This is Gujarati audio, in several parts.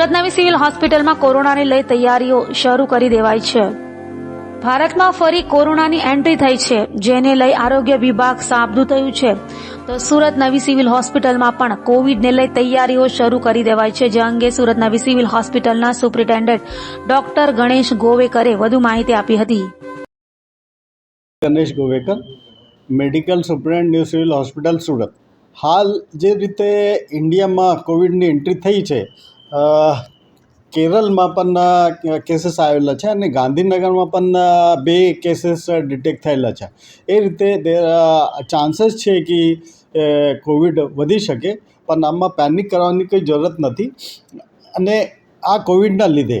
સુરત સિવિલ હોસ્પિટલમાં કોરોનાને લઈ તૈયારીઓ શરૂ કરી દેવાઈ છે. ભારતમાં ફરી કોરોનાની એન્ટ્રી થઈ છે, જેને લઈ આરોગ્ય વિભાગ સાબદું થયું છે. તો સુરત નવી સિવિલ હોસ્પિટલમાં પણ કોવિડને લઈ તૈયારીઓ શરૂ કરી દેવાઈ છે. જે અંગે સુરત નવી સિવિલ હોસ્પિટલના સુપ્રિન્ટેન્ડન્ટ ડોક્ટર ગણેશ ગોવેકરે વધુ માહિતી આપી હતી. Ganesh Govekar, medical superintendent new civil hospital Surat. હાલ જે રીતે ઇન્ડિયામાં કોવિડની એન્ટ્રી થઈ છે કેરળમાં પણ કેસીસ આવેલા છે અને ગાંધીનગરમાં પણ બે કેસીસ ડિટેક્ટ થયેલા છે. એ રીતે ચાન્સીસ છે કે કોવિડ વધી શકે, પણ આમાં પેનિક કરવાની કોઈ જરૂરત નથી. અને આ કોવિડના લીધે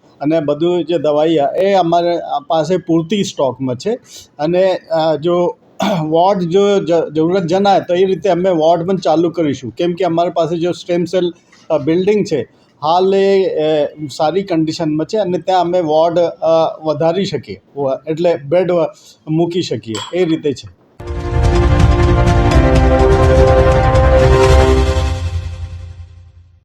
અને બધું જે દવાઈ એ અમારે પાસે પૂરતી સ્ટોકમાં છે. અને જો વોર્ડ જો જરૂરત જણાય તો એ રીતે અમે વોર્ડ પણ ચાલુ કરીશું. કેમ કે અમારી પાસે જો સ્ટેમ સેલ બિલ્ડિંગ છે, હાલ એ સારી કન્ડિશનમાં છે અને ત્યાં અમે વોર્ડ વધારી શકીએ. એટલે બેડ મૂકી શકીએ. એ રીતે છે.